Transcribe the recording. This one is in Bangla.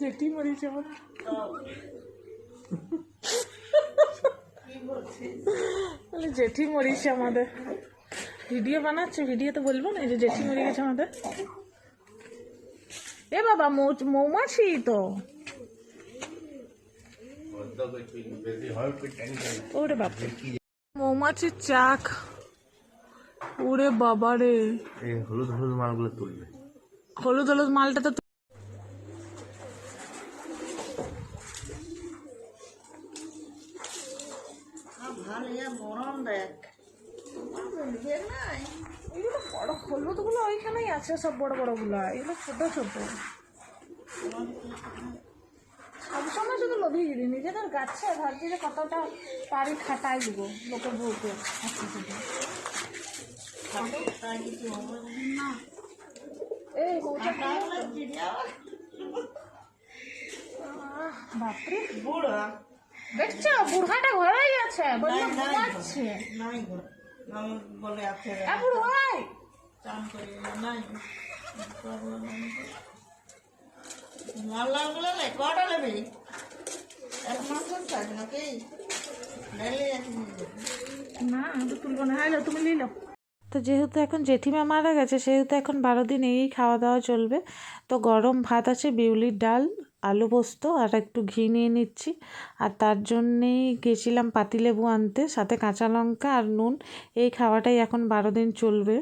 জেঠি মরিছে আমার বলে জেঠি মরিছে আমাদের। ভিডিও বানাচ্ছে ভিডিও তো বলব না যে জেঠি মরে গেছে আমাদের। এ বাবা মৌমাছি তো। ওরে বাবা মৌমাছির চাক। ওরে বাবা রে হলুদ হলুদ মালগুলো তুলবে। হলুদ হলুদ মালটা তো এগুলো বড় হলুদ ওইখানেই আছে সব বড় বড় এগুলো ছোট ছোট সবসময় শুধু লোভিগিরি নিজেদের গাছে ভাবছি যে কতটা পারি খাটাই দিব লোকের বউকে এই বউটা বাপরে বুড়া দেখছ বুড়হাটা ঘরেই আছে বলল ঘুমাচ্ছে নাই গো আমি বলে আছে এ বুড়ো চান করি নাই। লাল লাল কটা নেবে? এক মাস থাকবে নাকি? নাইলে না আমি না। হ্যালো তুমি নিলো তো যেহেতু এখন জেঠিমা মারা গেছে সেহেতু এখন বারো দিন এই খাওয়া দাওয়া চলবে। তো গরম ভাত আছে বিউলির ডাল আলু পোস্ত আর একটু ঘি নিয়ে নিচ্ছি। আর তার জন্যেই গেছিলাম পাতিলেবু আনতে, সাথে কাঁচা লঙ্কা আর নুন। এই খাওয়াটাই এখন বারো দিন চলবে।